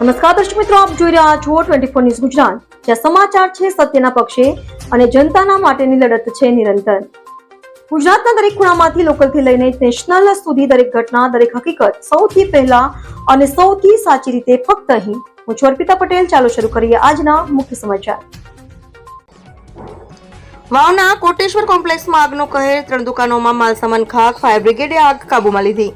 નમસ્કાર દર્શક મિત્રો, આપ જોઈ રહ્યા છો ટ્વેન્ટી ફોર ન્યૂઝ ગુજરાત. જ્યાં સમાચાર છે સત્યના પક્ષે અને જનતાના માટેની લડત છે નિરંતર. ગુજરાતના દરેક ખૂણામાંથી લોકલથી લઈને નેશનલ સુધી દરેક ઘટના, દરેક હકીકત સૌથી પહેલા અને સૌથી સાચી રીતે ફક્ત અહીં. હું છું અર્પિતા પટેલ. ચાલો શરૂ કરીએ આજના મુખ્ય સમાચાર. વાવના કોટેશ્વર કોમ્પ્લેક્સમાં આગનો કહેર, ત્રણ દુકાનોમાં માલસામાન ખાક ફાયર બ્રિગેડે આગ કાબૂમાં લીધી.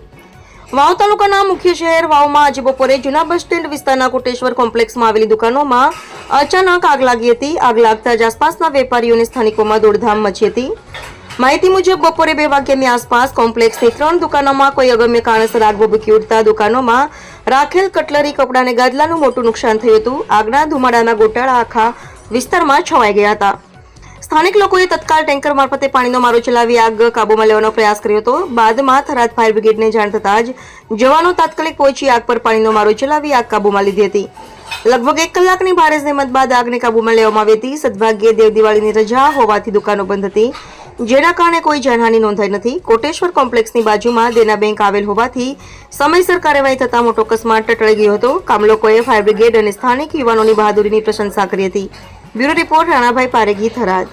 વાવ તાલુકાના મુખ્ય શહેર વાવમાં આજે બપોરે જૂના બસ સ્ટેન્ડ વિસ્તારના કોટેશ્વર કોમ્પ્લેક્સમાં આવેલી દુકાનોમાં અચાનક આગ લાગી હતી. આગ લાગતા જ આસપાસના વેપારીઓને સ્થાનિકોમાં દોડધામ મચી હતી. માહિતી મુજબ, બપોરે બે વાગ્યાની આસપાસ કોમ્પ્લેક્સની ત્રણ દુકાનોમાં કોઈ અગમ્ય કારણસર આગ ભભૂકી ઉડતા દુકાનોમાં રાખેલ કટલરી, કપડાં અને ગાદલાનું મોટું નુકસાન થયું હતું. આગના ધુમાડાના ગોટાળા આખા વિસ્તારમાં છવાઈ ગયા હતા. સ્થાનિક લોકોએ તત્કાલ ટેન્કર મારફતે પાણીનો મારો ચલાવી આગ કાબૂમાં લેવાનો પ્રયાસ કર્યો હતો. બાદમાં થરાદ ફાયર બ્રિગેડને જાણ થતાં જ જવાનો તાત્કાલિક પહોંચી આગ પર પાણીનો મારો ચલાવી આગ કાબૂમાં લીધી હતી. લગભગ એક કલાકની ભારે જહેમત બાદ આગને કાબૂમાં લેવામાં આવી હતી. સદભાગ્યે દેવ દિવાળીની રજા હોવાથી દુકાનો બંધ હતી. જેના કારણે કોઈ જાનહાની નોંધાઈ નથી. કોટેશ્વર કોમ્પ્લેક્સની બાજુમાં દેના બેંક આવેલ હોવાથી સમયસર કાર્યવાહી થતા મોટો અકસ્માત ટળી ગયો હતો. કામલોકોએ ફાયર બ્રિગેડ અને સ્થાનિક યુવાનોની બહાદુરીની પ્રશંસા કરી હતી. Bureau report Ranabhai Paregi Tharad.